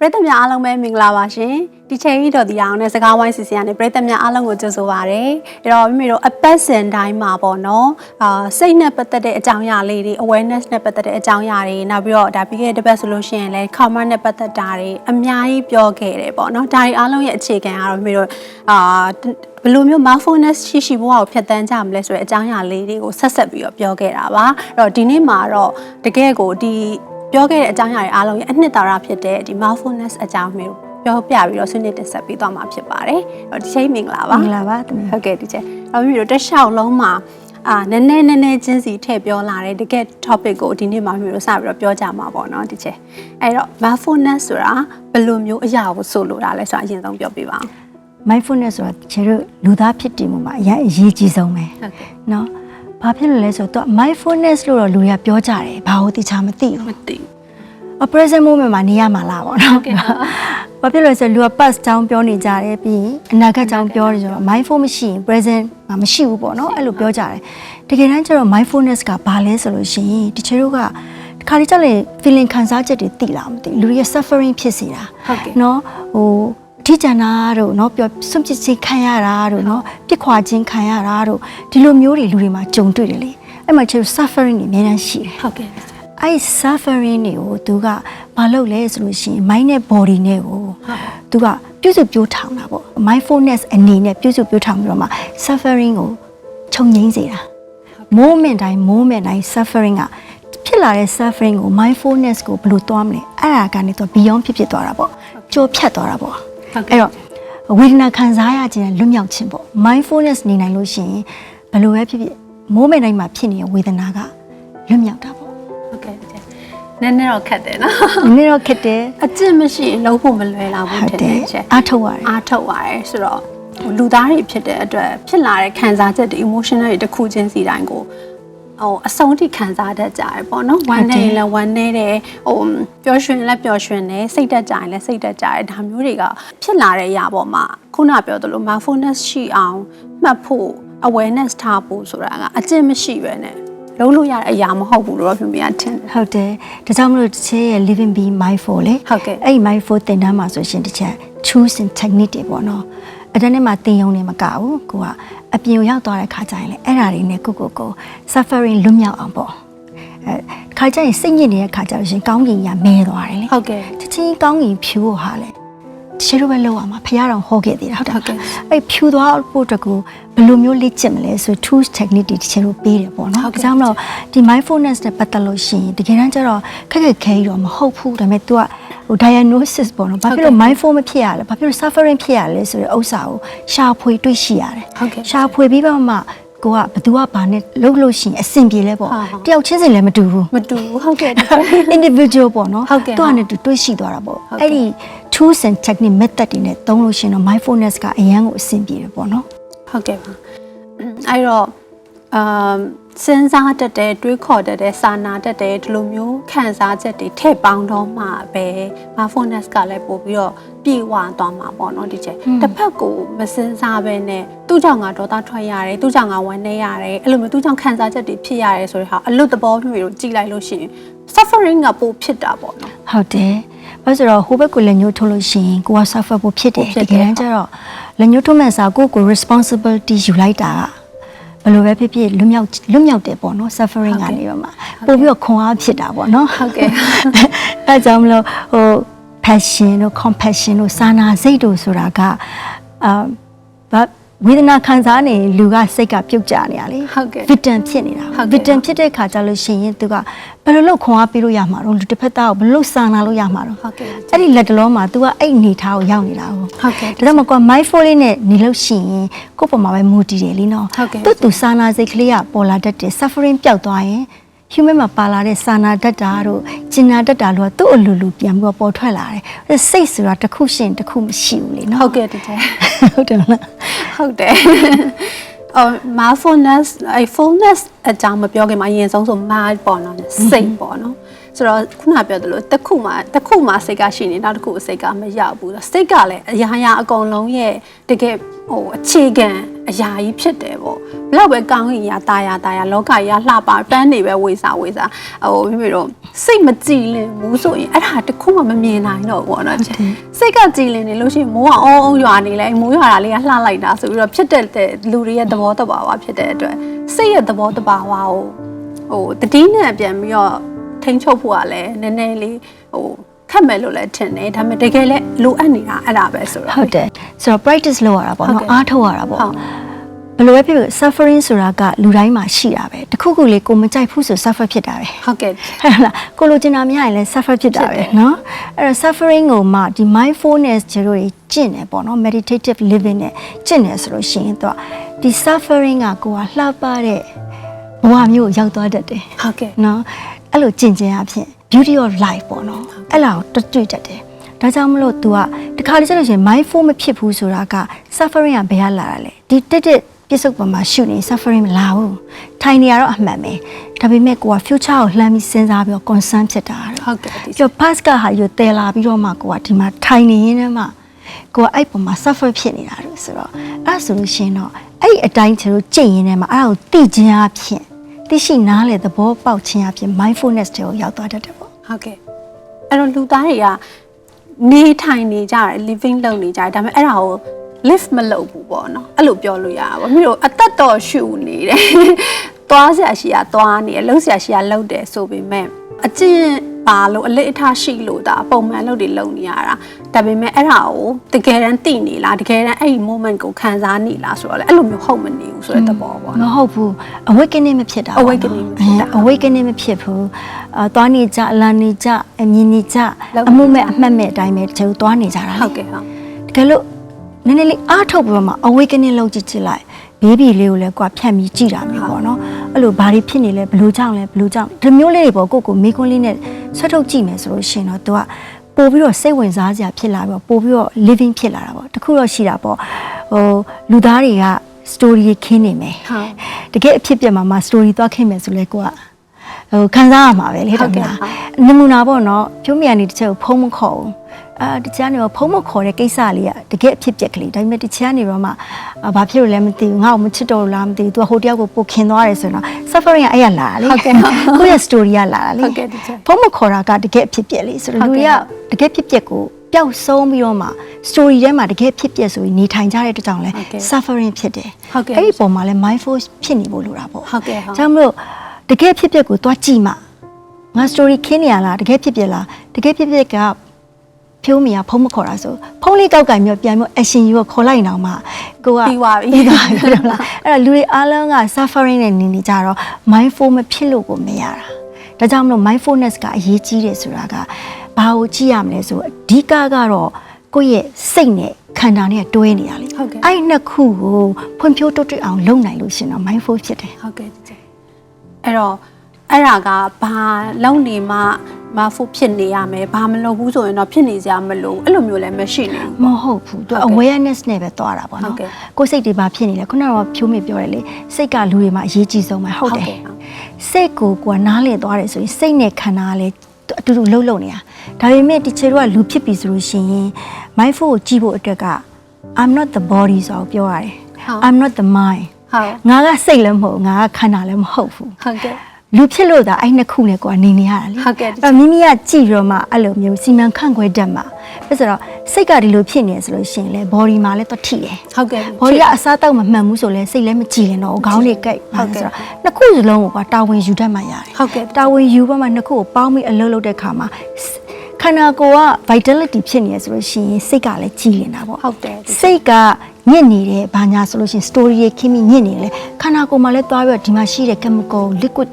ပရိသတ်များအားလုံးပဲမင်္ဂလာပါရှင်ဒီချိန်ကြီးတော်ဒီအောင်နဲ့စကားဝိုင်းစီစီကနေပရိသတ်များအားလုံးကိုကြိုဆိုပါရစေအဲ့တော့မိမိတို့အပတ်စဉ်တိုင်းမှာပေါ့နော်အာစိတ်နဲ့ပတ်သက်တဲ့အကြောင်းအရာလေးတွေ awareness နဲ့ပတ်သက်တဲ့အကြောင်းအရာတွေနောက်ပြီးတော့ဒါပြီးခဲ့တဲ့တစ်ပတ်ဆိုလို့ရှိရင်လည်း comment နဲ့ပတ်သက်တာတွေအများကြီးပြောခဲ့တယ်ပေါ့နော်ဒါတွေအားလုံးရဲ့အခြေခံကတော့မိမိတို့အာဘယ်လိုမျိုး mindfulness ရှိရှိဘဝကိုဖြတ်တန်းကြမလဲဆိုတဲ့အကြောင်းအရာလေးတွေကိုဆက်ဆက်ပြီးတော့ပြောခဲ့တာပါအဲ့တော့ဒီနေ့မှာတော့တကယ်ကိုဒီ ပြောခဲ့တဲ့အကြောင်းအရာတွေအားလုံးရဲ့အနှစ်သာရဖြစ်တဲ့ဒီ mindfulness အကြောင်းမျိုးပြောပြပြီးတော့ဆွေးနွေးတင်ဆက်ပေးသွားမှာဖြစ်ပါတယ်။ဒီချိန်မင်္ဂလာပါ။မင်္ဂလာပါသမီး။ဟုတ်ကဲ့ဒီချိန်။နောက်ပြီးတော့တက်လျှောက်လုံးမှာအာနည်းနည်းနည်းနည်းချင်းစီထည့်ပြောလာတဲ့တကယ် topic ကိုဒီနေ့မှမျိုးစပြီးတော့ပြောကြမှာပေါ့နော်ဒီချက်အဲ့တော့ mindfulness ဆိုတာဘယ်လိုမျိုးအရာကိုဆိုလိုတာလဲဆိုတာအရင်ဆုံးပြောပြပါအောင် mindfulness ဆိုတာကျတို့လူသားဖြစ်တည်မှုမှာအရေးအကြီးဆုံးပဲဟုတ်ကဲ့နော် ဘာဖြစ်လို့လဲဆိုတော့ mindfulness လို့တော့လူတွေကပြောကြတယ်ဘာလို့သိချာမသိဘူးမသိဘူး present moment မှာနေရမှာလားပေါ့နော်ဟုတ်ကဲ့ဘာဖြစ်လို့လဲဆိုတော့လူက past ကြောင်းပြောနေကြတယ်ပြီးရင်အနာဂတ်ကြောင်းပြောနေကြတော့ mindful မရှိရင် present မှာမရှိဘူးပေါ့နော်အဲ့လိုပြောကြတယ်တကယ်တမ်းကျတော့ mindfulness ကဘာလဲဆိုလို့ရှိရင်တချို့တို့ကခါလေးကြလေ feeling ခံစားချက်တွေတိလာမသိလူတွေ suffering ဖြစ်စေတာဟုတ်ကဲ့နော်ဟို ထီးကျန်တာတို့เนาะပြောစွန့်ပစ်ခြင်းခံရတာတို့เนาะပြစ်ခွာခြင်းခံရတာတို့ဒီလိုမျိုးတွေလူတွေမှာကြုံတွေ့တယ်လေအဲ့မှာကျတော့ suffering တွေအများကြီးရှိတယ် ဟုတ်ကဲ့ အဲ့ suffering တွေကိုသူကမလုပ်လဲဆိုလို့ရှိရင် mind နဲ့ body နဲ့ကိုသူကပြုစုပြောထောင်တာပေါ့ mindfulness အနေနဲ့ပြုစုပြောထောင်ပြီးတော့မှ suffering ကိုခြုံငိမ့်စေတာ moment တိုင်း moment တိုင်း suffering ကဖြစ်လာတဲ့ suffering ကို mindfulness ကိုဘယ်လိုသွားမလဲအဲ့ဒါကနေတော့ beyond ဖြစ်ဖြစ်သွားတာပေါ့ကြောဖြတ်သွားတာပေါ့ ဟုတ်ကဲ့ အဲ့တော့ဝေဒနာခံစားရခြင်းနဲ့လွတ်မြောက်ခြင်းပေါ့ mindfulness နေနိုင်လို့ရှိရင်ဘယ်လိုပဲဖြစ်ဖြစ် moment တိုင်းမှာဖြစ်နေတဲ့ဝေဒနာကလွတ်မြောက်တာပေါ့ဟုတ်ကဲ့ဒီချိန်နည်းနည်းတော့ခက်တယ်နော်နည်းနည်းတော့ခက်တယ်အကျင့်မရှိရင်လုံးဖို့မလွယ်လာဘူးဟုတ်ထင်တတယ်ယ်ချက်အားထုတ်ရတယ်အားထုတ်ရတယ်ဆိုတော့ဟိုလူသားတွေဖြစ်တဲ့အတွက်ဖြစ်လာတဲ့ခံစားချက်တွေ emotional တွေတစ်ခုချင်းစီတိုင်းကို ဟိုအဆုံးထိခံစားတတ်ကြရပေါ့နော်ဝမ်းနေရင်လည်းဝမ်းနေတယ်ဟိုပျော်ရွှင်လည်းပျော်ရွှင်တယ်စိတ်တက်ကြရင်လည်းစိတ်တက်ကြတယ်ဒါမျိုးတွေကဖြစ်လာတဲ့အရာပေါ်မှာခုနပြောသလို mindfulness ရှိအောင်မှတ်ဖို့ awareness ထားဖို့ဆိုတာကအကျင့်မရှိပဲနဲ့လုံးလို့ရတဲ့အရာမဟုတ်ဘူးလို့တော့ပြောပြထင်တယ်ဟုတ်တယ်ဒါကြောင့်မလို့တစ်ချက်ရဲ့ living be mindful လေဟုတ်ကဲ့အဲ့ဒီ mindful သင်တန်းမှာဆိုရှင်တစ်ချက် choose and technique တွေပေါ့နော် အဲ့ဒါနဲ့မှသင်ယုံနေမကဘူးကိုကအပြင်ကိုရောက်သွားတဲ့ခါကျရင်လေအဲ့ဒါတွေနဲ့ကိုကိုကို suffering လွတ်မြောက်အောင်ပေါ့အဲခါကျရင်စိတ်ညစ်နေတဲ့ခါကျလို့ရှင်ကောင်းကင်ကြီးကမဲသွားတယ်လေဟုတ်ကဲ့ချက်ချင်းကောင်းကင်ဖြူဖို့ဟာလေတချို့တော့ပဲလောက်အောင်မှာဖះတော်ဟောခဲ့သေးတာဟုတ်တယ်ဟုတ်ကဲ့အဲ့ဖြူသွားဖို့အတွက်ကိုဘယ်လိုမျိုးလေ့ကျင့်မလဲဆို tools technique တွေတချို့တို့ပေးတယ်ပေါ့နော်ဟုတ်ကဲ့ဒါကြောင့်မလို့ဒီ mindfulness နဲ့ပတ်သက်လို့ရှိရင်တကယ်တမ်းကျတော့ခက်ခက်ခဲကြီးတော့မဟုတ်ဘူးဒါပေမဲ့ तू က ဟို diagnosis ပေါ့နော်ဘာဖြစ်လို့ mindful မဖြစ်ရလဲဘာဖြစ်လို့ suffering ဖြစ်ရလဲဆိုတဲ့ဥစ္စာကိုရှာဖွေတွေ့ရှိရတယ်ဟုတ်ကဲ့ရှာဖွေပြီးတော့မှကိုကဘသူကဘာနဲ့လှုပ်လို့ရှိရင်အဆင်ပြေလဲပေါ့ဟုတ်ဟုတ်တယောက်ချင်းစီလည်းမတူဘူးမတူဘူးဟုတ်ကဲ့ individual ပေါ့နော်ဟုတ်ကဲ့သူကနဲ့သူတွေ့ရှိသွားတာပေါ့ဟုတ်ကဲ့အဲ့ဒီ tools and technique method တွေနဲ့သုံးလို့ရှိရင်တော့ mindfulness ကအရန်ကိုအဆင်ပြေတယ်ပေါ့နော်ဟုတ်ကဲ့ပါအဲ့တော့အမ် စဉ်းစားတတ်တဲ့တွေးခေါ်တတ်တဲ့စာနာတတ်တဲ့ဒီလိုမျိုးခံစားချက်တွေထည့်ပေါင်းတော့မှပဲ mindfulness ကလည်းပို့ပြီးတော့ပြေဝသွားမှာပေါ့နော်ဒီချက်တစ်ဖက်ကိုမစဉ်းစားပဲနဲ့သူ့ကြောင့်ငါဒေါသထွက်ရတယ်သူ့ကြောင့်ငါဝမ်းနည်းရတယ်အဲ့လိုမျိုးသူ့ကြောင့်ခံစားချက်တွေဖြစ်ရတယ်ဆိုတဲ့ဟာအလွတ်သဘောမျိုးကိုကြည်လိုက်လို့ရှိရင် suffering ကပိုဖြစ်တာပေါ့နော်ဟုတ်တယ်ဘာလို့ဆိုတော့ဟိုဘက်ကလက်ညှိုးထိုးလို့ရှိရင်ကိုက suffer ဖို့ဖြစ်တယ်ဖြစ်တတယ်ကယ်တမ်းကျတော့လက်ညှိုးထိုးမဲ့စာကိုကို responsibility ယူလိုက်တာက ဘယ်လိုပဲဖြစ်ဖြစ်လွတ်မြောက်လွတ်မြောက်တယ်ပေါ့နော် suffering ဟုတ်ကဲ့ကနေတော့မှပို့ပြီးတော့ခွန်အားဖြစ်တာပေါ့နော်ဟုတ်ကဲ့အဲကြောင့်မလို့ဟို passion တို့ compassion တို့စာနာစိတ်တို့ဆိုတာကအာဘာ ဝေဒနာခံစားနေလူကစိတ်ကပြုတ်ကျနေရလေဟုတ်ကဲ့ victim ဖြစ်နေတာဟုတ်ကဲ့ victim ဖြစ်တဲ့ခါကျလို့ရှိရင်သူကဘယ်လိုလုပ်ခွန်အားပေးလို့ရမှာတော့လူတစ်ဖက်သားကိုဘယ်လိုလုပ်စာနာလို့ရမှာတော့ဟုတ်ကဲ့အဲ့ဒီလက်တလုံးမှာ तू ကအဲ့အနေထားကိုရောက်နေတာကိုဟုတ်ကဲ့ဒါကြောင့်မကွာ mindful လေးနဲ့နေလို့ရှိရင်ကိုယ့်ပုံမှာပဲမူတည်တယ်လीနော်ဟုတ်ကဲ့သူသူစာနာစိတ်ကလေးကပေါ်လာတတ်တယ် suffering ပျောက်သွားရင် human မှာပါလာတဲ့စာနာတတ်တာတို့ကျင်နာတတ်တာလို့ကသူ့အလိုလိုပြန်ပြီးတော့ပေါ်ထွက်လာတယ်စိတ်ဆိုတာတစ်ခုရှင်တစ်ခုမရှိဘူးလေနော်ဟုတ်ကဲ့တကယ်ဟုတ်တယ်မလားဟုတ်တယ်အော် mindfulness အဲ fullness အကြောင်းမပြောခင်မှာအရင်ဆုံးဆို mind ပေါ့နော်စိတ်ပေါ့နော် ဆိုတော့ခုနပြောသလိုတစ်ခုမှတစ်ခုမှစိတ်ကရှိနေနောက်တစ်ခုစိတ်ကမရောက်ဘူးစိတ်ကလည်းအရာရာအကုန်လုံးရဲ့တကယ်ဟိုအခြေခံအရာကြီးဖြစ်တယ်ပေါ့ဘလောက်ပဲကောင်းရင်ရတာယာတာယာလောကကြီးကလှပပန်းနေပဲဝေစာဝေစာဟိုမိမိတို့စိတ်မကြည်လင်ဘူးဆိုရင်အဲ့ဒါတစ်ခုမှမမြင်နိုင်တော့ဘူးပေါ့နော်စိတ်ကကြည်လင်နေလို့ရှိရင်မိုးကအောင်းအောင်းရွာနေလဲမိုးရွာတာလေးကလှလိုက်တာဆိုပြီးတော့ဖြစ်တဲ့လူတွေရဲ့သဘောတဘာဝဖြစ်တဲ့အတွက်စိတ်ရဲ့သဘောတဘာဝကိုဟိုတတိနဲ့ပြန်ပြီးတော့ ထိန်းချုပ်ဖို့ကလည်းနည်းနည်းလေးဟိုခက်မယ်လို့လည်းထင်တယ်ဒါပေမဲ့တကယ်လည်းလိုအပ်နေတာအဲ့ဒါပဲဆိုတော့ ဟုတ်တယ်ဆိုတော့ practice လုပ်ရတာပေါ့ ဟုတ် နော် ကဲ့ အားထုတ်ရတာပေါ့ ဟုတ် ဘယ်လိုပဲဖြစ်ဖြစ် suffering ဆိုတာကလူတိုင်းမှာရှိတာပဲတခုခုလေးကိုမကြိုက်ဘူးဆို suffer ဖြစ်တာပဲ ဟုတ်ကဲ့ ဟုတ်လားကိုလိုချင်တာမရရင်လည်း suffer ဖြစ်တာ ဖြစ်တ ပဲ ယ် เนาะအဲ့တော့ suffering ကိုမှဒီ mindfulness ကျတို့တွေကျင့်တယ်ပေါ့နော် meditative living နဲ့ကျင့်တယ်ဆိုလို့ရှိရင်တော့ဒီ suffering ကကိုကလှပတဲ့ဘဝမျိုးကိုရောက်သွားတတ်တယ် ဟုတ်ကဲ့ เนาะ အဲ့လိုကျင့်ခြင်းအဖြစ် beauty of life ပေါ့နော်အဲ့လာကိုတွေ့တွေ့တတ်တယ်ဒါကြောင့်မလို့ तू ကတခါတည်းကျလို့ရှိရင် mindful မဖြစ်ဘူးဆိုတာက suffering ကဘယ်ကလာတာလဲဒီတက်တက်ပြစ္ဆုတ်ပေါ်မှာရှုနေ suffering မလာဘူးထိုင်နေရတော့အမှန်ပဲဒါပေမဲ့ကိုက future ကိုလှမ်းပြီးစဉ်းစားပြီးတော့ concern ဖြစ်တာတဲ့ဟုတ်ကဲ့ဒီကျော် past ကဟာယူတဲလာပြီးတော့မှကိုကဒီမှာထိုင်နေရင်းနဲ့မှကိုကအဲ့ပုံမှာ suffer ဖြစ်နေတာလို့ဆိုတော့အဲ့ဒါဆိုလို့ရှိရင်တော့အဲ့ဒီအတိုင်းကျတို့ကြင့်ရင်းနဲ့မှအဲ့ဒါကိုသိခြင်းအဖြစ် သိရှိနားလေသဘောပေါက်ခြင်းအဖြစ် mindfulness တွေကိုရောက်သွားတတ်တယ်ပေါ့ဟုတ်ကဲ့အဲ့တော့လူသားတွေကနေထိုင်နေကြတယ် living လုပ်နေကြတယ်ဒါပေမဲ့အဲ့ဒါကို live မလုပ်ဘူးပေါ့နော်အဲ့လိုပြောလို့ရတာပေါ့မြို့တို့အသက်တော်ရှူနေတယ်သွားဆရာရှိကသွားနေတယ်လှုပ်ဆရာရှိကလှုပ်တယ်ဆိုပေမဲ့အကျင့် ပါလို့အလေးအထားရှိလို့ဒါပုံမှန်လုပ်တွေလုပ်နေရတာဒါပေမဲ့အဲ့ဒါကိုတကယ်တမ်းသိနေလားတကယ်တမ်းအဲ့ဒီ moment ကိုခံစားနေလားဆိုတော့လေအဲ့လိုမျိုးဟုတ်မနေဘူးဆိုတဲ့သဘောပေါ့မနော်ဟုတ်ဘူး awakening မဖြစ်တာပေါ့နော် awakening မဖြစ်တာအဲ awakening မဖြစ်ဘူးအာသွားနေကြအလံနေကြအမြင်နေကြလုပ်နေကြအမှုမဲ့အမှတ်မဲ့အတိုင်းပဲကျတို့သွားနေကြတာလေဟုတ်ကဲ့ဟုတ်တကယ်လို့နည်းနည်းလေးအားထုတ်ပြီးတော့မှ awakening လုပ်ကြည့်ကြည့်လိုက် ဘေဘီလေးကိုလည်းကွာဖြတ်ပြီးကြည့်တာမျိုးပေါ့နော်အဲ့လိုဘာတွေဖြစ်နေလဲဘလို့ကြောင့်လဲဘလို့ကြောင့်ဒီမျိုးလေးတွေပေါ့ကိုယ့်ကိုမိကွန်းလေးနဲ့ဆွတ်ထုတ်ကြည့်မယ်ဆိုလို့ရှိရင်တော့ तू ကပို့ပြီးတော့စိတ်ဝင်စားစရာဖြစ်လာပြီးတော့ပို့ပြီးတော့ living ဖြစ်လာတာပေါ့တခုတော့ရှိတာပေါ့ဟိုလူသားတွေက story ခင်းနေမယ်ဟုတ်တကယ်အဖြစ်ပြက်မှာမှာ story သွားခင်းမယ်ဆိုလဲကိုကဟိုခံစားရမှာပဲလေဟုတ်တကဲ့ကယ်ဟုတ်နမူနာပေါ့နော်ဖြိုးမြန်နေတစ်ချက်ကိုဖုံးမခေါ်ဘူး အာတခြားနေတော့ဖုံးမခေါ်တဲ့ကိစ္စလေးကတကယ်အဖြစ်ပြက်ကလေးဒါပေမဲ့တခြားနေတော့မှအာဘာဖြစ်လို့လဲမသိဘူးငါ့ကိုမချစ်တော့လို့လားမသိဘူး तू ဟိုတယောက်ကိုပိုခင်သွားတယ်ဆိုတော့ suffering ကအဲ့ရလာတာလေဟုတ်ကဲ့ဟုတ်ကိုယ့်ရဲ့ story ကလာတာလေဟုတ်ကဲ့တခြားဖုံးမခေါ်တာကတကယ်အဖြစ်ပြက်လေးဆိုတော့ဟုတ်လူကဲ့တွေကတကယ်ဖြစ်ပျက်ကိုပျောက်ဆုံးပြီးတော့မှ story ထဲမှာတကယ်ဖြစ်ပျက်ဆိုပြီးနေထိုင်ကြတဲ့အတွက်ကြောင့်လဲဟုတ်ကဲ့ suffering ဖြစ်တယ်ဟုတ်ကဲ့အဲ့ဒီပုံမှာလဲ mindful ဖြစ်နေဖို့လိုတာပေါ့ဟုတ်ကဲ့ဟုတ်ကြောင့်မလို့တကယ်ဖြစ်ပျက်ကိုသွားကြည့်မှငါ story ခင်းနေရလားတကယ်ဖြစ်ပျက်လားတကယ်ဖြစ်ပျက်က ဖြိုးမီကဖုံးမခေါ်တာဆိုဖုံးလေးကောက်ကင်မျိုးပြန်မျိုး action ယူခေါ်လိုက်အောင်မှကိုကပြီးသွားပြီပြီးသွားပြီဟုတ်လားအဲ့တော့လူတွေအားလုံးက suffering နဲ့နေနေကြတော့ mindful မဖြစ်လို့ကိုမရတာဒါကြောင့်မလို့ mindfulness ကအရေးကြီးတယ်ဆိုတာကဘာကိုကြည့်ရမလဲဆိုအဓိကကတော့ကိုယ့်ရဲ့စိတ်နဲ့ခန္ဓာနဲ့တွဲနေတာလေဟုတ်ကဲ့အဲ့ဒီနှစ်ခုကိုဖွံ့ဖြိုးတိုးတက်အောင်လုပ်နိုင်လို့ရှရင်တော့ mindful ဖြစ်တယ်ဟုတ်ကဲ့ကြည့်အဲ့တော့အဲ့ဒါကဘာလုံးနေမှ မဖို့ဖြစ်နေရမယ်ဘာမလုပ်ဘူးဆိုရင်တော့ဖြစ်နေကြမလို့အဲ့လိုမျိုးလည်းမရှိနေဘူးမဟုတ်ဘူးသူဟုတ်ကဲ့ awareness နဲ့ပဲသွားတာပေါ့ဟုတ်နော်ကဲ့ကိုယ်စိတ်တွေဘာဖြစ်နေလဲခုနကတော့ဖြိုးမေပြောတယ်လေစိတ်ကလူတွေမှာအရေးကြီးဆုံးပဲဟုတ်တယ်ဟုတ်ကဲ့ဟုတ်စိတ်ကိုကိုယ်ကနားလည်သွားတယ်ဆိုရင်စိတ်နဲ့ခန္ဓာကလည်းအတူတူလှုပ်လှုပ်နေတာဒါပေမဲ့ဒီချေတို့ကလူဖြစ်ပြီဆိုလို့ရှိရင် mindful ကိုကြည့်ဖို့အတွက်က I'm not the body ဆိုတော့ပြောရတယ်ဟုတ် I'm not the mind ဟုတ်ငါကစိတ်လည်းမဟုတ်ဘူးငါကခန္ဓာလည်းမဟုတ်ဘူးဟုတ်ကဲ့ လူဖြစ်လို့ဒါအဲ့နှစ်ခုနဲ့ကိုကနေနေရတာလေဟုတ်ကဲ့အဲ့တော့မိမိကကြည့်ပြီးတော့မှအဲ့လိုမျိုးစီမံခန့်ခွဲတတ်မှာဒါဆိုတော့စိတ်ကဒီလိုဖြစ်နေရဆိုလို့ရှိရင်လေ body မှာလည်းတော့ထိတယ်ဟုတ်ကဲ့ဘော်ဒီကအစားတောက်မမှန်ဘူးဆိုလဲစိတ်လည်းမကြည်ရင်တော့ခေါင်းတွေကိတ်ပါဟုတ်ကဲ့ဆိုတော့နှစ်ခုစလုံးကိုကတာဝန်ယူတတ်မှရတယ်ဟုတ်ကဲ့တာဝန်ယူဘက်မှာနှစ်ခုကိုပေါင်းပြီးအလုပ်လုပ်တဲ့ခါမှာစခန္ဓာကိုယ်က vitality ဖြစ်နေရဆိုလို့ရှိရင်စိတ်ကလည်းကြည်နေတာပေါ့ဟုတ်တယ်စိတ်ကညစ်နေတယ်ဘာညာဆိုလို့ရှိရင် story ရခင်းပြီးညစ်နေတယ်လေခန္ဓာကိုယ်မှာလည်းသွားပြီးတော့ဒီမှာရှိတဲ့ chemical liquid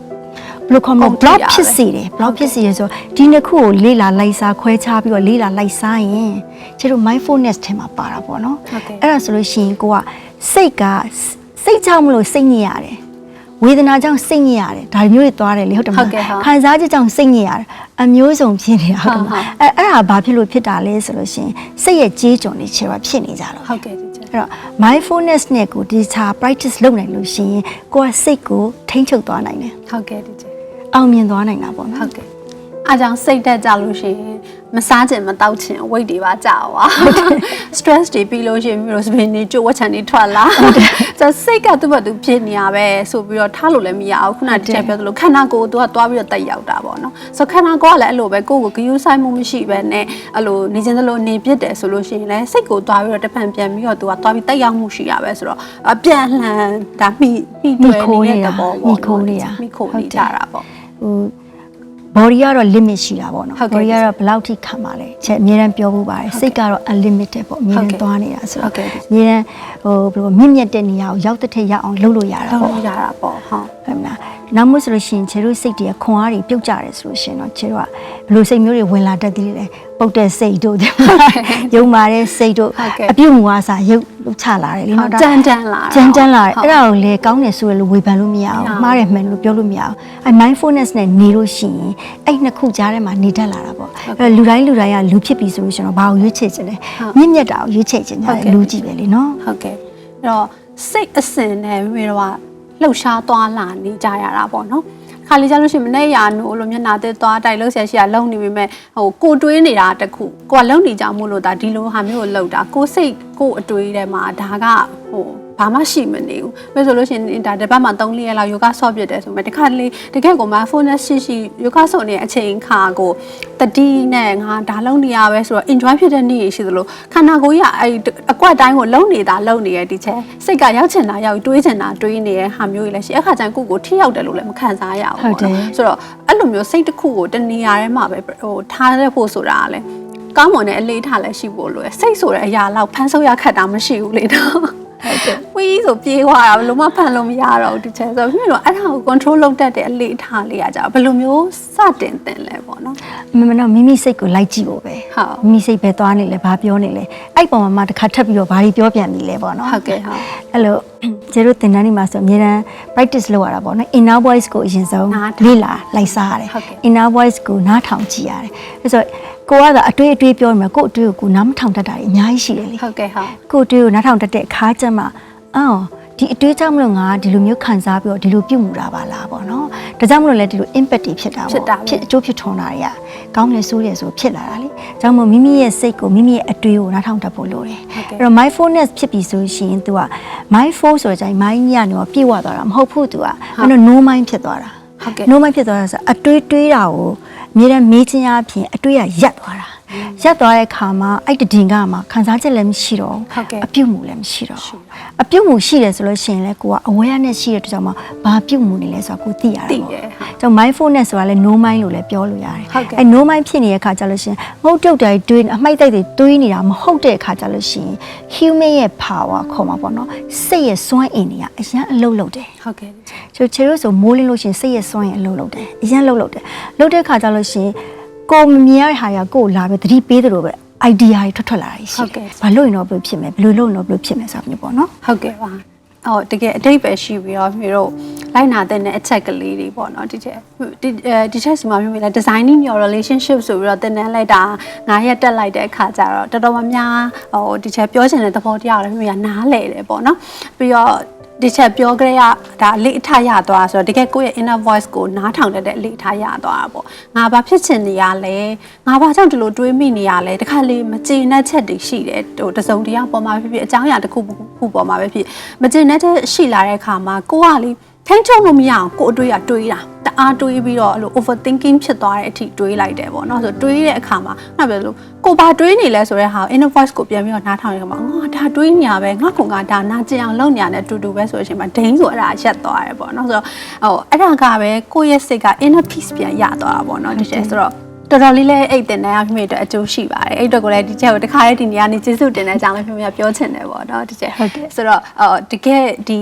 ဘယ်လိုခေါ်မလဲကုန် block ကြည့်တာပဲဖြစ်စေတယ် block ဖြစ်စေရဆိုဒီနှစ်ခုကိုလေးလာလိုက်စားခွဲခြားပြီးတော့လေးလာလိုက်စားရင်ကျတို့ mindfulness ထဲမှာပါတာပေါ့နော်ဟုတ်ကဲ့အဲ့ဒါဆိုလို့ရှိရင်ကိုကစိတ်ကစိတ်ကြောင့်မလို့စိတ်ညစ်ရတယ်ဝေဒနာကြောင့်စိတ်ညစ်ရတယ်ဒါမျိုးတွေသွားတယ်လေဟုတ်တယ်မဟုတ်ကဲ့ဟုတ်ခံစားချက်ကြောင့်စိတ်ညစ်ရတယ်အမျိုးစုံဖြစ်နေတာဟုတ်တယ်မဟုတ်ဟုတ်အဲ့အဲ့ဒါဘာဖြစ်လို့ဖြစ်တာလဲဆိုလို့ရှိရင်စိတ်ရဲ့ကြေးကျွန်တွေချေပါဖြစ်နေကြတော့ဟုတ်ကဲ့ဒီချက်အဲ့တော့ mindfulness နဲ့ကိုဒီချာ practice လုပ်နိုင်လို့ရှိရင်ကိုကစိတ်ကိုထိန်းချုပ်သွားနိုင်တယ်ဟုတ်ကဲ့ဒီချက် အောင်မြင်သွားနိုင်တာပေါ့နော်ဟုတ်ကဲ့အားကြောင့်စိတ်တက်ကြလို့ရှိရင်မစားချင်မတောက်ချင် weight တွေပါကြာသွား stress တွေပြီးလို့ရှိရင်မျိုးစပင်းတွေကြိုးဝက်ချန်တွေထွက်လာဆိုစိတ်ကသူ့ဘက်သူဖြစ်နေရပဲဆိုပြီးတော့ထားလို့လည်းမရအောင်ခုနတစ်ချက်ပြောသလိုခန္ဓာကိုယ်ကသူကသွားပြီးတော့တက်ရောက်တာပေါ့နော်ဆိုခန္ဓာကိုယ်ကလည်းအဲ့လိုပဲကိုယ့်ကိုဂရုစိုက်မှုမရှိပဲနဲ့အဲ့လိုနေခြင်းသလိုနေပြစ်တယ်ဆိုလို့ရှိရင်လည်းစိတ်ကိုသွားပြီးတော့တစ်ဖန်ပြန်ပြီးတော့သူကသွားပြီးတက်ရောက်မှုရှိရပဲဆိုတော့အပြန်လှန်ဒါမိမိတွေ့နေတဲ့သဘောပေါ့မိခိုးနေတာမိခိုးနေကြတာပေါ့ ဟို body ကတော့ limit ရှိတာပေါ့နော် ဟုတ်ကဲ့ body ကတော့ဘယ်လောက်ထိခံပါလဲချက်အများတန်းပြောဖို့ပါတယ်စိတ်ကတော့ unlimited ပေါ့အများဟုတ်တကဲ့န်းသွားနေတာဆိုဟုတော့တ်ကဲ့ အများတန်းဟိုဘယ်လိုမြင့်မြတ်တဲ့နေရာကိုရောက်တဲ့ထက်ရောက်အောင်လုပ်လို့ရတာလောက်ပေါ့လို့ရတာပေါ့ဟုတ် ဟုတ်မလား နောက်မို့ဆိုလို့ရှိရင်ခြေတို့စိတ်တွေကခွန်အားတွေပြုတ်ကြတယ်ဆိုလို့ရှိရင်တော့ခြေတို့ကဘယ်လိုစိတ်မျိုးတွေဝင်လာတတ်သေးလဲပုတ်တဲ့စိတ်တို့တဲ့ယုံမာတဲ့စိတ်တို့ဟုတ်ကဲ့အပြုတ်မူအားစာရုပ်လို့ချလာတယ်လीနော်ဒါကြမ်းတမ်းလာတာကြမ်းတမ်းလာတယ်ဟုတ်အဲ့ဒါကိုလေကောင်းတယ်ဆိုရလို့ဝေဖန်လို့မရအောင်မရအောင်မှားတယ်မှန်လို့ပြောလို့မရအောင်အဲ mindfulness နဲ့နေလို့ရှိရင်အဲ့နှစ်ခုကြားထဲမှာနေတတ်လာတာပေါ့အဲ့တော့လူတိုင်းလူတိုင်းကလူဖြစ်ပြီဆိုလို့ရှိရင်တော့ဘာကိုရွေးချယ်ခြင်းလဲဟုတ်မြင့်မြတ်တာကိုရွေးချယ်ခြင်းညာဟုတ်ကဲ့လူကြည့်ပဲလေနော်ဟုတ်ကဲ့အဲ့တော့စိတ်အစဉ်နဲ့မိမိတို့က လှုပ်ရှားသွားလာနေကြရတာပေါ့နော်ခါလေးကြလို့ရှိရင်မနေ့ရာနိုးလို့မျက်နှာသေးသွားတိုက်လို့ဆရာရှိကလုံနေပြီမဲ့ဟိုကိုတွေးနေတာတစ်ခုကိုကလုံနေကြမို့လို့ဒါဒီလိုဟာမျိုးကိုလှုပ်တာကိုစိတ်ကိုအတွေးထဲမှာဒါကဟို ဘာမှရှိမနေဘူးပဲဆိုလို့ရှိရင်ဒါတစ်ပတ်မှ3ရက်လောက်ယောဂဆော့ပြစ်တယ်ဆိုမှတခါတလေတကယ်ကိုမှဖုန်းနဲ့ရှိရှိယောဂဆော့နေတဲ့အချိန်ခါကိုတတိနဲ့ငါဒါလုံနေရပဲဆိုတော့ enjoy ဖြစ်တဲ့နေ့ရရှိသလိုခန္ဓာကိုယ်ကြီးကအဲ့အကွက်တိုင်းကိုလုံနေတာလုံနေရဲ့ဒီချက်စိတ်ကရောက်ချင်တာရောက်တွေးချင်တာတွေးနေတဲ့ဟာမျိုးကြီးလည်းရှိအခါကျရင်ကိုယ့်ကိုထိရောက်တယ်လို့လည်းမခံစားရဘူးဟုတ်တယ်ဆိုတော့အဲ့လိုမျိုးစိတ်တစ်ခုကိုတနေရာထဲမှာပဲဟိုထားရဖို့ဆိုတာကလည်းကောင်းမွန်တဲ့အလေးထားလည်းရှိဖို့လိုရယ်စိတ်ဆိုတဲ့အရာလောက်ဖန်ဆုပ်ရခတ်တာမရှိဘူးလေတော့ ဟုတ်တယ်ဝီးဆိုပြေးသွားတာဘယ်လိုမှဖန်လို့မရတော့ဘူးဒီချက်ဆိုတော့မြင်တော့အဲ့ဒါကို control လုပ်တတ်တဲ့အလေးထားလေးရကြဘယ်လိုမျိုးစတင်တင်လဲပေါ့နော်မမတော့မိမိစိတ်ကိုလိုက်ကြည့်ဖို့ပဲဟုတ်မိမိစိတ်ပဲသွားနေလဲဘာပြောနေလဲအဲ့ပုံမှာမှတစ်ခါထပ်ပြီးတော့ဘာတွေပြောပြန်ပြီလဲပေါ့နော်ဟုတ်ကဲ့ဟုတ်အဲ့လိုကျတို့သင်တန်းတွေမှာဆိုအများတန်း practice လုပ်ရတာပေါ့နော် inner voice ကိုအရင်ဆုံးနားထောင်လေ့လာလိုက်စားရတယ်ဟုတ်ကဲ့ inner voice ကိုနားထောင်ကြည့်ရတယ်အဲ့ဆို ကိုကသာအတွေးအတွေးပြောနေမှာကို့အတွေးကိုကိုနားမထောင်တတ်တာတွေအများကြီးရှိတယ်လေဟုတ်ကဲ့ဟုတ်ကို့အတွေးကိုနားထောင်တတ်တဲ့အခါကျမှအော်ဒီအတွေးကြောင့်မလို့ငါဒီလိုမျိုးခံစားပြီးတော့ဒီလိုပြုတ်မှုတာပါလားပေါ့နော်ဒါကြောင့်မလို့လည်းဒီလို impact တွေဖြစ်တာဖြစ်ပေါ့တာပဲဖြစ်အကျိုးဖြစ်ထွန်းတာတွေကကောင်းတယ်ဆိုးတယ်ဆိုဖြစ်လာတာလေဒါကြောင့်မို့မိမိရဲ့စိတ်ကိုမိမိရဲ့အတွေးကိုနားထောင်တတ်ဖို့လိုတယ်ဟုတ်ကဲ့အဲ့တော့ mindfulness ဖြစ်ပြီဆိုရှင် तू က mindful ဆိုတဲ့အချိန် mind ညနေတော့ပြည့်ဝသွားတာမဟုတ်ဘူး तू ကအဲ့တော့ no mind ဖြစ်သွားတာဟုတ်ကဲ့ no mind ဖြစ်သွားတာဆိုအတွေးတွေးတာကိုအ မြဲတမ်းမေးခြင်းအပြင်အတွေးကရက်သွားတာ ရက်သွားတဲ့အခါမှာအဲ့တည်င်ကမှခံစားချက်လည်းမရှိတော့ဟုတ်ကဲ့အပြုတ်မှုလည်းမရှိတော့ဘူးအပြုတ်မှုရှိတယ်ဆိုလို့ရှိရင်လည်းကိုက awareness ရှိတဲ့အတွက်ကြောင့်မှဘာပြုတ်မှုနေလဲဆိုတာကိုသိရတာသိပေါ့တယ်ဟုတ်ကျွန်တော် mindfulness ဆိုတာလည်း no mind လို့လည်းပြောလို့ရတယ်ဟုတ်ကဲ့အဲ no mind ဖြစ်နေတဲ့အခါကျလို့ရှိရင်ငုတ်တုတ်တိုင်းတွေးအမိုက်တိုက်တွေတွေးနေတာမဟုတ်တဲ့အခါကျလို့ရှိရင် human ရဲ့ power ခေါ်မှာပေါ့နော်စိတ်ရဲ့စွမ်းအင်တွေကအရင်အလုပ်လုပ်တယ်ဟုတ်ကဲ့ကျိုချေလို့ဆိုမိုးလင်းလို့ရှိရင်စိတ်ရဲ့စွမ်းအင်အလုပ်လုပ်တယ်အရင်လုပ်လုပ်တယ်လုပ်တဲ့အခါကျလို့ရှိရင် ကိုယ်မမြင်ရတဲ့ဟာတွေကကိုယ်လာပဲသတိပေးတယ်လို့ပဲ idea တွေထွက်ထွက်လာတာရှိဟုတ်ကဲ့တယ်ဘာလို့ရင်တော့ဘယ်လိုဖြစ်မယ်ဘယ်လိုလုပ်ရင်တော့ဘယ်လိုဖြစ်မယ်ဆိုတာမျိုးပေါ့နော်ဟုတ်ကဲ့ပါဟောတကယ်အတိတ်ပဲရှိပြီးတော့မျိုးတို့လိုက်နာတဲ့အချက်ကလေးတွေပေါ့နော်ဒီချက်ဒီအဲဒီချက်စီမှာမျိုးမျိုးလဲ designing your relationship ဆိုပြီးတော့တင်တန်းလိုက်တာ9ရက်တက်လိုက်တဲ့အခါကျတော့တော်တော်များများဟိုဒီချက်ပြောချင်တဲ့သဘောတရားကိုလည်းမျိုးမျိုးနားလဲတယ်ပေါ့နော်ပြီးတော့ ဒီချက်ပြောကြရဒါအလေးအထရသွားဆိုတော့တကယ်ကိုယ့်ရဲ့ inner voice ကိုနားထောင်တတ်တဲ့အလေးအထရသွားတာပေါ့ငါဘာဖြစ်ချင်နေရလဲငါဘာကြောင့်ဒီလိုတွေးမိနေရလဲတခါလေမကျေနပ်ချက်တွေရှိတယ်ဟိုတစုံတရာပေါ်မှာဖြစ်ဖြစ်အကြောင်းအရာတစ်ခုခုပေါ်မှာပဲဖြစ်မကျေနပ်ချက်ရှိလာတဲ့အခါမှာကိုကလေ ထိန်းချုပ်လို့မရအောင်ကိုယ်အတွေးကတွေးတာတအားတွေးပြီးတော့အဲ့လို overthinking ဖြစ်သွားတဲ့အထိတွေးလိုက်တယ်ပေါ့နော်ဆိုတော့တွေးတဲ့အခါမှာနောက်ပြောလို့ကိုဘာတွေးနေလဲဆိုတဲ့ဟာကို inner voice ကိုပြန်ပြီးတော့နားထောင်ရမှာငါဒါတွေးနေရပဲငါကငါဒါနာကျင်အောင်လုပ်နေရတယ်အတူတူပဲဆိုတဲ့အချိန်မှာဒိန်းဆိုအဲ့ဒါရက်သွားတယ်ပေါ့နော်ဆိုတော့ဟိုအဲ့ဒါကပဲကိုယ့်ရဲ့စိတ်က inner peace ပြန်ရသွားတာပေါ့နော်ဒီချက်ဆိုတော့တော်တော်လေးလည်းအိတ်တင်တဲ့အဖြစ်အတွက်အကျိုးရှိပါတယ်အဲ့အတွက်ကိုလည်းဒီချက်ကိုတခါလေးဒီနေရာနေကျေးဇူးတင်တဲ့အကြောင်းလေးပြပြပြောချင်တယ်ပေါ့နော်ဒီချက်ဟုတ်ကဲ့ဆိုတော့အော်တကယ်ဒီ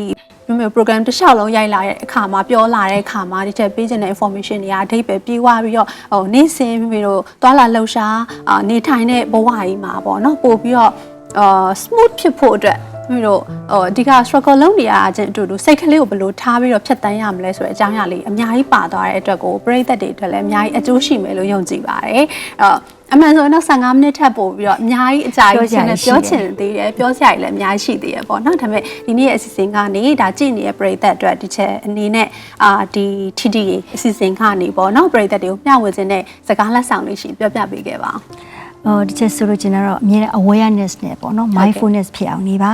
မျိုးမျိုး program တစ်လျှောက်လုံးရိုက်လာတဲ့အခါမှာပြောလာတဲ့အခါမှာဒီချက်ပေးချင်တဲ့ information တွေကအဓိပ္ပာယ်ပြေးသွားပြီးတော့ဟိုနေ့စဉ်မျိုးမျိုးတို့သွာလာလှုပ်ရှားအာနေထိုင်တဲ့ဘဝကြီးမှာပေါ့နော်ပို့ပြီးတော့အာ smooth ဖြစ်ဖို့အတွက် ပြီးတော့ဟိုအဓိက struggle လုံးနေရခြင်းအတူတူစိတ်ကလေးကိုဘယ်လိုထားပြီးတော့ဖြတ်တန်းရမလဲဆိုတဲ့အကြောင်းအရာလေးအများကြီးပါသွားတဲ့အတွက်ကိုပရိသတ်တွေအတွက်လည်းအများကြီးအကျိုးရှိမယ်လို့ယုံကြည်ပါတယ်အဲ့တော့အမှန်ဆိုရင်တော့15မိနစ်ထပ်ပို့ပြီးတော့အများကြီးအကြာကြီးရှင်နဲ့ပြောချင်သေးတယ်ပြောစရာကြီးလည်းအများကြီးရှိသေးတယ်ပေါ့နော်ဒါပေမဲ့ဒီနေ့ရဲ့အစီအစဉ်ကနေဒါကြည့်နေတဲ့ပရိသတ်အတွက်ဒီချက်အနေနဲ့အာဒီထီတီအစီအစဉ်ကနေပေါ့နော်ပရိသတ်တွေကိုမျှဝေခြင်းနဲ့စကားလက်ဆောင်လေးရှိပြောပြပေးခဲ့ပါအောင် ဟိုဒီချက်ဆိုလို့ကျွန်တော်တော့အမြဲတမ်း awareness နဲ့ပေါ့နော် mindfulness ဖြစ်အောင်နေပါ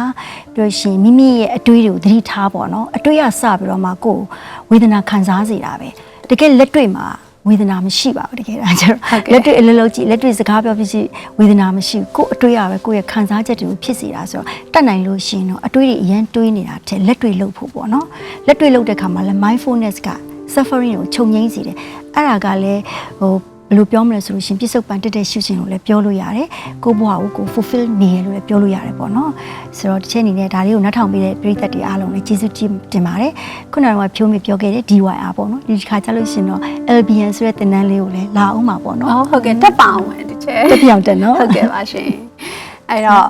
ပြီးတော့ရှင်မိမိရဲ့အတွေးတွေကိုသတိထားပေါ့နော်အတွေးရစပြီးတော့မှကိုယ်ဝေဒနာခံစားစေတာပဲတကယ်လက်တွေ့မှာဝေဒနာမရှိပါဘူးတကယ်ဒါကျတော့လက်တွေ့အလုံးလုံးကြည့်လက်တွေ့စကားပြောဖြစ်စီဝေဒနာမရှိဘူးကိုယ်အတွေးရပဲကိုယ့်ရဲ့ခံစားချက်တွေကိုဖြစ်စေတာဆိုတော့တတ်နိုင်လို့ရှိရင်တော့အတွေးတွေအရင်တွေးနေတာတဲ့လက်တွေ့လုပ်ဖို့ပေါ့နော်လက်တွေ့လုပ်တဲ့ခါမှာလည်း mindfulness က suffering ကိုချုပ်ငိမ့်စေတယ်အဲ့ဒါကလည်းဟို ဘယ်လိုပြောမလဲဆိုလို့ရှရင်ပြစ္ဆုတ်ပန်တက်တဲ့ရှုခြင်းကိုလည်းပြောလို့ရတယ်ကိုယ့်ဘဝကိုကိုယ် fulfill နေရလို့လည်းပြောလို့ရတယ်ပေါ့နော်ဆိုတော့တစ်ချက်အနေနဲ့ဒါလေးကိုနှက်ထောင်ပေးတဲ့ပြည်သက်တွေအားလုံးလည်းကျေးဇူးတင်ပါတယ်ခုနကတော့ဖြိုးမိပြောခဲ့တဲ့ DYR ပေါ့နော်ဒီခါကျလို့ရှရင်တော့ LBN ဆိုတဲ့သင်တန်းလေးကိုလည်းလာအောင်ပါပေါ့နော်အော်ဟုတ်ကဲ့တက်ပါအောင်မယ်ဒီချက်တစ်ပြောင်တက်နော်ဟုတ်ကဲ့ပါရှင်အဲ့တော့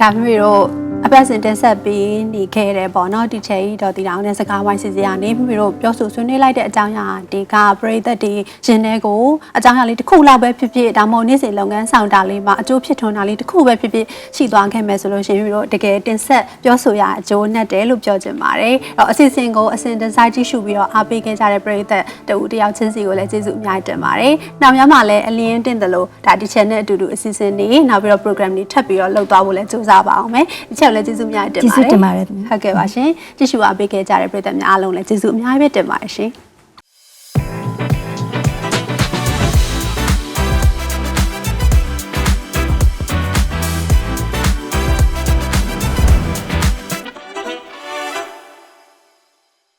ဒါပေမဲ့တို့ အပတ်စဉ်တင်ဆက်ပြီးနေခဲ့တယ်ပေါ့နော်ဒီချက်ကြီးတော့ဒီတောင်နဲ့စကားဝိုင်းစီစီကနေမိမိတို့ပြောဆိုဆွေးနွေးလိုက်တဲ့အကြောင်းအရာဒီကပရိသတ်တွေရှင်တွေကိုအကြောင်းအရာလေးတစ်ခုလောက်ပဲဖြစ်ဖြစ်ဒါမှမဟုတ်နေ့စဉ်လုပ်ငန်းဆောင်တာလေးမှာအကျိုးဖြစ်ထွန်းတာလေးတစ်ခုပဲဖြစ်ဖြစ်ရှိသွားခဲ့မယ်ဆိုလို့ရှိရင်မိမိတို့တကယ်တင်ဆက်ပြောဆိုရအကျိုးနဲ့တယ်လို့ပြောချင်ပါတယ်အဲ့တော့အစီအစဉ်ကိုအစဉ်တစိုက်ကြည့်ရှုပြီးတော့အားပေးခဲ့ကြတဲ့ပရိသတ်တဦးတယောက်ချင်းစီကိုလည်းကျေးဇူးအများကြီးတင်ပါတယ်နောက်များမှာလည်းအလင်းတင်တယ်လို့ဒါဒီ channel အတူတူအစီအစဉ်တွေနောက်ပြီးတော့ program တွေထပ်ပြီးတော့လုပ်သွားဖို့လည်းကြိုးစားပါအောင်မယ်ဒီချက်ကိုလည်းကျေးဇူးအများကြီးတင်ပါတယ်ကျေးဇူးတင်ပါတယ်ဟုတ်ကဲ့ပါရှင်ကြည့်ရှုအားပေးခဲ့ကြတဲ့ပရိသတ်များအားလုံးလည်းကျေးဇူးအများကြီးပဲတင်ပါတယ်ရှင်